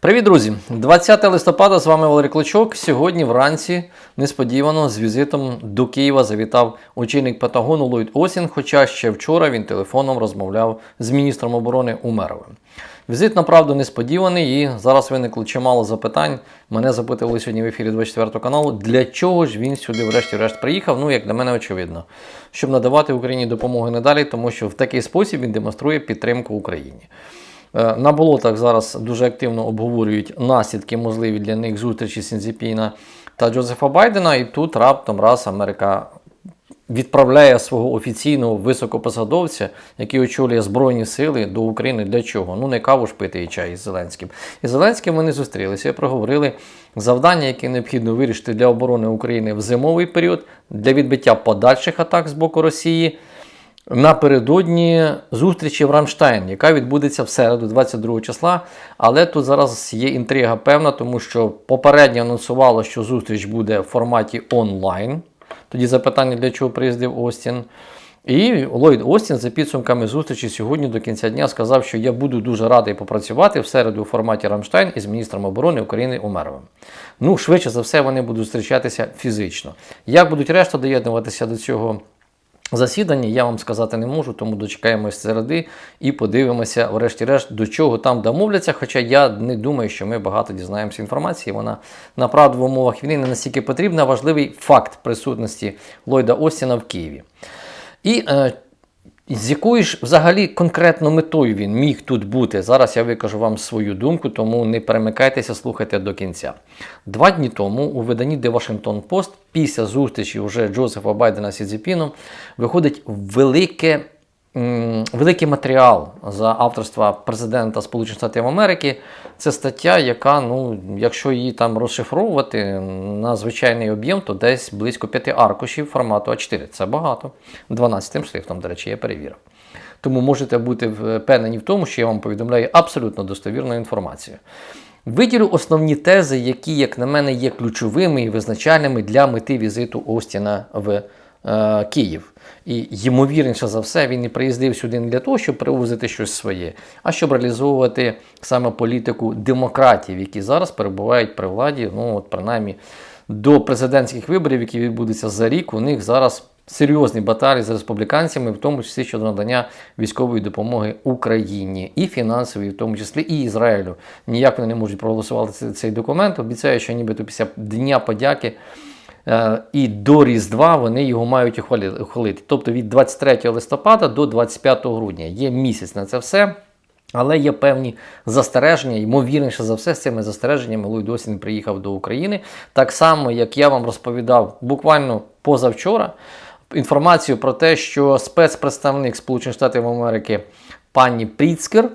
Привіт, друзі! 20 листопада з вами Валерій Клочок. Сьогодні вранці несподівано з візитом до Києва завітав очільник Пентагону Ллойд Осін, хоча ще вчора він телефоном розмовляв з міністром оборони Умеровим. Візит, направду, несподіваний, і зараз виникло чимало запитань. Мене запитували сьогодні в ефірі 24 каналу, для чого ж він сюди, врешті-решт, приїхав. Ну, як для мене, очевидно, щоб надавати Україні допомогу надалі, тому що в такий спосіб він демонструє підтримку Україні. Е, На болотах зараз дуже активно обговорюють наслідки можливі для них зустрічі Сінзіпіна та Джозефа Байдена. І тут раптом раз Америка відправляє свого офіційного високопосадовця, який очолює Збройні сили до України. Для чого? Ну не каву ж пити і чай із Зеленським. І Зеленським вони зустрілися і проговорили завдання, які необхідно вирішити для оборони України в зимовий період, для відбиття подальших атак з боку Росії напередодні зустрічі в Рамштайн, яка відбудеться в середу, 22 числа. Але тут зараз є інтрига певна, тому що попередньо анонсувало, що зустріч буде в форматі онлайн. Тоді запитання, для чого приїздив Остін. І Ллойд Остін за підсумками зустрічі сьогодні до кінця дня сказав, що я буду дуже радий попрацювати в середу у форматі Рамштайн із міністром оборони України Умеровим. Ну, швидше за все, вони будуть зустрічатися фізично. Як будуть решта доєднуватися до цього засідання, я вам сказати не можу, тому дочекаємось середи і подивимося, врешті-решт, до чого там домовляться. Хоча я не думаю, що ми багато дізнаємося інформації. Вона направду в умовах війни не настільки потрібна. Важливий факт присутності Ллойда Остіна в Києві. І е, з якою ж взагалі конкретно метою він міг тут бути? Зараз я викажу вам свою думку, тому не перемикайтеся, слухайте до кінця. Два дні тому у виданні The Washington Post після зустрічі вже Джозефа Байдена з Сідзіпіном виходить велике, великий матеріал за авторства президента Сполучених Штатів Америки. Це стаття, яка, ну, якщо її там розшифровувати на звичайний об'єм, то десь близько п'яти аркушів формату А4. Це багато. 12 шрифтом, до речі, я перевірив. Тому можете бути впевнені в тому, що я вам повідомляю абсолютно достовірну інформацію. Виділю основні тези, які, як на мене, є ключовими і визначальними для мети візиту Остіна в е, Київ. І ймовірніше за все, він не приїздив сюди не для того, щоб привозити щось своє, а щоб реалізовувати саме політику демократів, які зараз перебувають при владі, ну от принаймні до президентських виборів, які відбудуться за рік, у них зараз серйозні баталії з республіканцями, в тому числі щодо надання військової допомоги Україні і фінансової, в тому числі і Ізраїлю. Ніяк вони не можуть проголосувати цей, документ. Обіцяю, що нібито після Дня подяки. Е, І до Різдва вони його мають ухвалити. Тобто від 23 листопада до 25 грудня. Є місяць на це все. Але є певні застереження, ймовірніше за все, з цими застереженнями Ллойд Остін приїхав до України. Так само, як я вам розповідав буквально позавчора, інформацію про те, що спецпредставник Сполучених Штатів Америки пані Пріцкер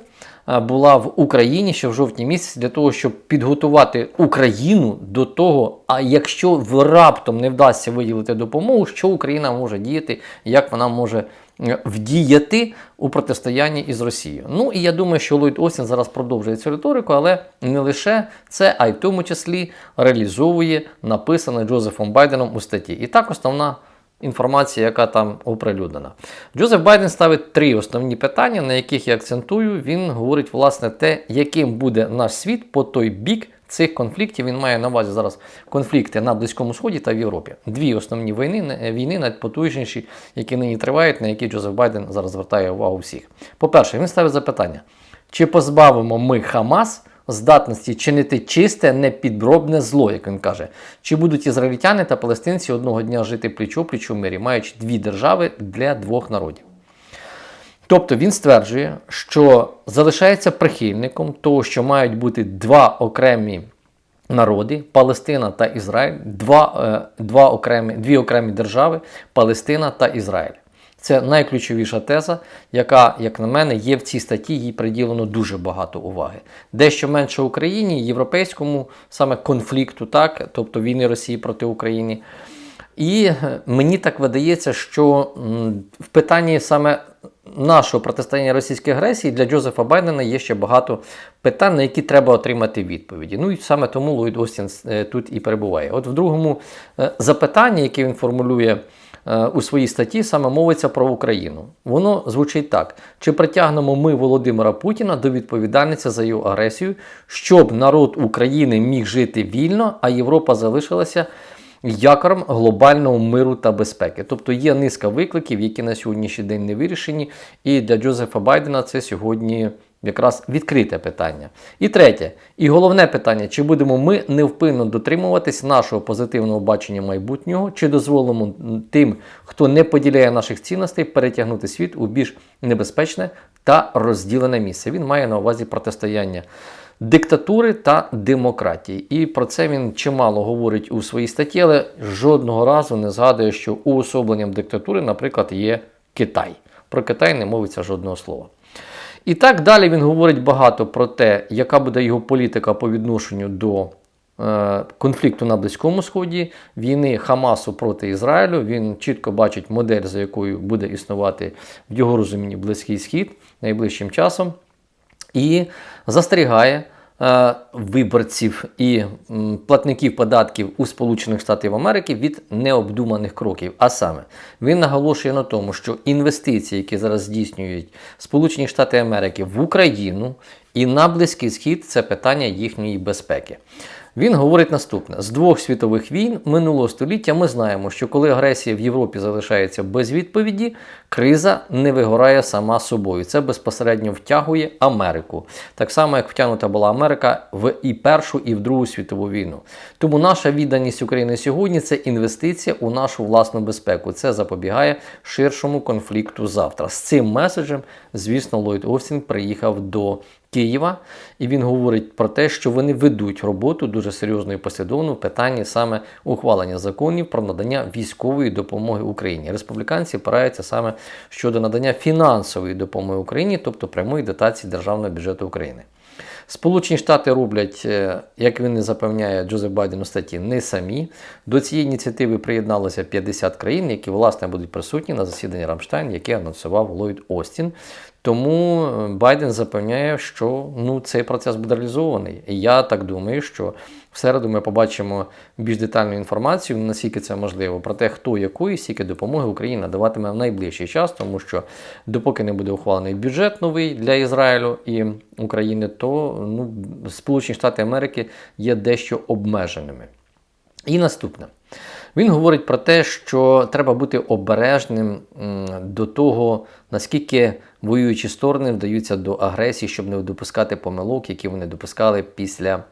була в Україні ще в жовтні місяці для того, щоб підготувати Україну до того, а якщо в раптом не вдасться виділити допомогу, що Україна може діяти, як вона може е, вдіяти у протистоянні із Росією. Ну і я думаю, що Ллойд Остін зараз продовжує цю риторику, але не лише це, а й в тому числі реалізовує написане Джозефом Байденом у статті. І так основна інформація, яка там оприлюднена. Джозеф Байден ставить три основні питання, на яких я акцентую. Він говорить, власне, те, яким буде наш світ по той бік цих конфліктів. Він має на увазі зараз конфлікти на Близькому Сході та в Європі. Дві основні війни, війни найпотужніші, які нині тривають, на які Джозеф Байден зараз звертає увагу всіх. По-перше, він ставить запитання: чи позбавимо ми Хамас? Здатності чинити чисте, непідробне зло, як він каже. Чи будуть ізраїльтяни та палестинці одного дня жити пліч-о-пліч у мирі, маючи дві держави для двох народів? Тобто він стверджує, що залишається прихильником того, що мають бути два окремі народи Палестина та Ізраїль, два, е, два окремі, дві окремі держави Палестина та Ізраїль. Це найключовіша теза, яка, як на мене, є в цій статті, їй приділено дуже багато уваги. Дещо менше Україні, європейському саме конфлікту, так, тобто війни Росії проти України. І е, мені так видається, що в питанні саме нашого протистояння російській агресії для Джозефа Байдена є ще багато питань, на які треба отримати відповіді. Ну і саме тому Ллойд Остін е, тут і перебуває. От в другому е, запитанні, яке він формулює е, у своїй статті саме мовиться про Україну. Воно звучить так: чи притягнемо ми Володимира Путіна до відповідальності за його агресію, щоб народ України міг жити вільно, а Європа залишилася якором глобального миру та безпеки. Тобто є низка викликів, які на сьогоднішній день не вирішені. І для Джозефа Байдена це сьогодні якраз відкрите питання. І третє, і головне питання: чи будемо ми невпинно дотримуватись нашого позитивного бачення майбутнього, чи дозволимо тим, хто не поділяє наших цінностей, перетягнути світ у більш небезпечне та розділене місце. Він має на увазі протистояння. Диктатури та демократії. І про це він чимало говорить у своїй статті, але жодного разу не згадує, що уособленням диктатури, наприклад, є Китай. Про Китай не мовиться жодного слова. І так далі він говорить багато про те, яка буде його політика по відношенню до конфлікту на Близькому Сході, війни Хамасу проти Ізраїлю. Він чітко бачить модель, за якою буде існувати в його розумінні Близький Схід найближчим часом. І застерігає е, виборців і платників податків у Сполучених Штатів Америки від необдуманих кроків. А саме, він наголошує на тому, що інвестиції, які зараз здійснюють Сполучені Штати Америки в Україну і на Близький Схід, це питання їхньої безпеки. Він говорить наступне: з двох світових війн минулого століття ми знаємо, що коли агресія в Європі залишається без відповіді, криза не вигорає сама собою. Це безпосередньо втягує Америку, так само як втягнута була Америка в і Першу, і в Другу світову війну. Тому наша відданість України сьогодні це інвестиція у нашу власну безпеку. Це запобігає ширшому конфлікту завтра. З цим меседжем, звісно, Ллойд Остін приїхав до. Києва, і він говорить про те, що вони ведуть роботу дуже серйозно і послідовно в питанні саме ухвалення законів про надання військової допомоги Україні. Республіканці опираються саме щодо надання фінансової допомоги Україні, тобто прямої дотації державного бюджету України. Сполучені Штати роблять, е, як він не запевняє Джозеф Байден у статті, не самі. До цієї ініціативи приєдналося 50 країн, які власне будуть присутні на засіданні Рамштайн, яке анонсував Ллойд Остін. Тому е, Байден запевняє, що ну, цей процес буде реалізований. І я так думаю, що в середу ми побачимо більш детальну інформацію, наскільки це можливо, про те, хто якої стільки допомоги Україні надаватиме в найближчий час, тому що допоки не буде ухвалений бюджет новий для Ізраїлю і України, то ну, Сполучені Штати Америки є дещо обмеженими. І наступне. Він говорить про те, що треба бути обережним до того, наскільки воюючі сторони вдаються до агресії, щоб не допускати помилок, які вони допускали після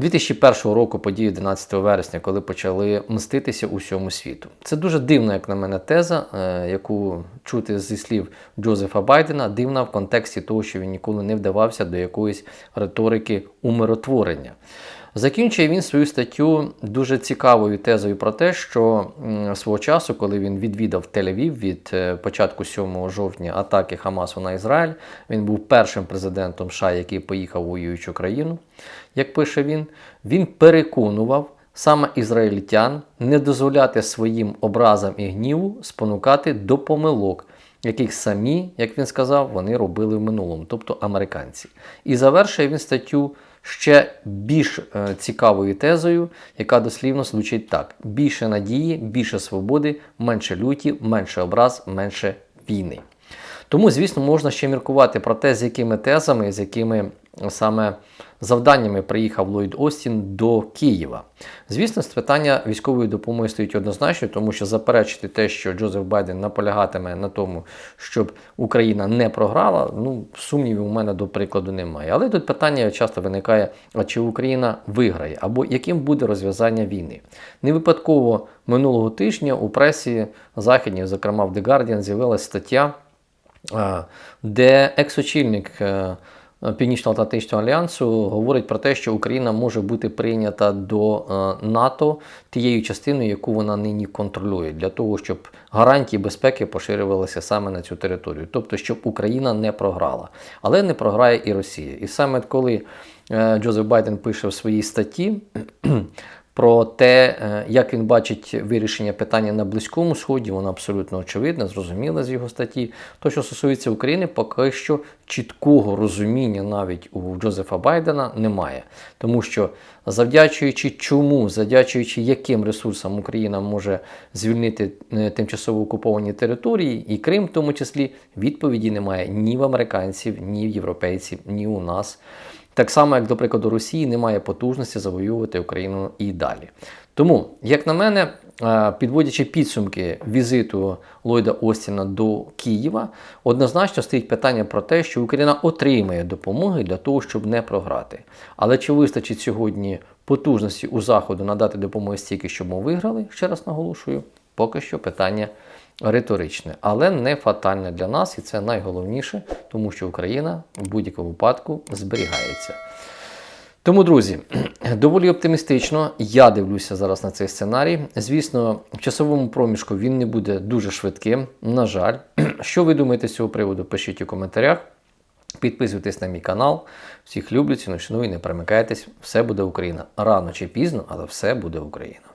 2001 року події 11 вересня, коли почали мститися усьому світу. Це дуже дивна, як на мене, теза, е, яку чути зі слів Джозефа Байдена, дивна в контексті того, що він ніколи не вдавався до якоїсь риторики умиротворення. Закінчує він свою статтю дуже цікавою тезою про те, що свого часу, коли він відвідав Тель-Авів від е, початку 7 жовтня атаки Хамасу на Ізраїль, він був першим президентом США, який поїхав у воюючу країну. Як пише він, він переконував саме ізраїльтян не дозволяти своїм образам і гніву спонукати до помилок. Яких самі, як він сказав, вони робили в минулому, тобто американці. І завершує він статтю ще більш е, цікавою тезою, яка дослівно звучить так: більше надії, більше свободи, менше люті, менше образ, менше війни. Тому, звісно, можна ще міркувати про те, з якими тезами, з якими саме завданнями приїхав Ллойд Остін до Києва. Звісно, питання військової допомоги стоїть однозначно, тому що заперечити те, що Джозеф Байден наполягатиме на тому, щоб Україна не програла, ну сумнівів у мене до прикладу немає. Але тут питання часто виникає: а чи Україна виграє, або яким буде розв'язання війни? Не випадково минулого тижня у пресі західній, зокрема в The Guardian, з'явилася стаття, де екс-очільник е, Північно-Атлантичного альянсу говорить про те, що Україна може бути прийнята до е, НАТО тією частиною, яку вона нині контролює, для того, щоб гарантії безпеки поширювалися саме на цю територію, тобто, щоб Україна не програла, але не програє і Росія. І саме коли е, Джозеф Байден пише в своїй статті Про те, е, як він бачить вирішення питання на Близькому Сході, воно абсолютно очевидне, зрозуміле з його статті. То, що стосується України, поки що чіткого розуміння навіть у Джозефа Байдена немає. Тому що завдячуючи чому, завдячуючи яким ресурсам Україна може звільнити е, тимчасово окуповані території, і Крим, в тому числі, відповіді немає ні в американців, ні в європейців, ні у нас. Так само, як, до прикладу, Росії немає потужності завоювати Україну і далі. Тому, як на мене, е, підводячи підсумки візиту Ллойда Остіна до Києва, однозначно стоїть питання про те, що Україна отримає допомоги для того, щоб не програти. Але чи вистачить сьогодні потужності у Заходу надати допомоги стільки, щоб ми виграли? Ще раз наголошую, поки що питання риторичне, але не фатальне для нас, і це найголовніше, тому що Україна в будь-якому випадку зберігається. Тому, друзі, доволі оптимістично. Я дивлюся зараз на цей сценарій. Звісно, в часовому проміжку він не буде дуже швидким. На жаль, що ви думаєте з цього приводу? Пишіть у коментарях. Підписуйтесь на мій канал. Всіх люблю, ціну, шаную, не перемикайтесь. Все буде Україна. Рано чи пізно, але все буде Україна.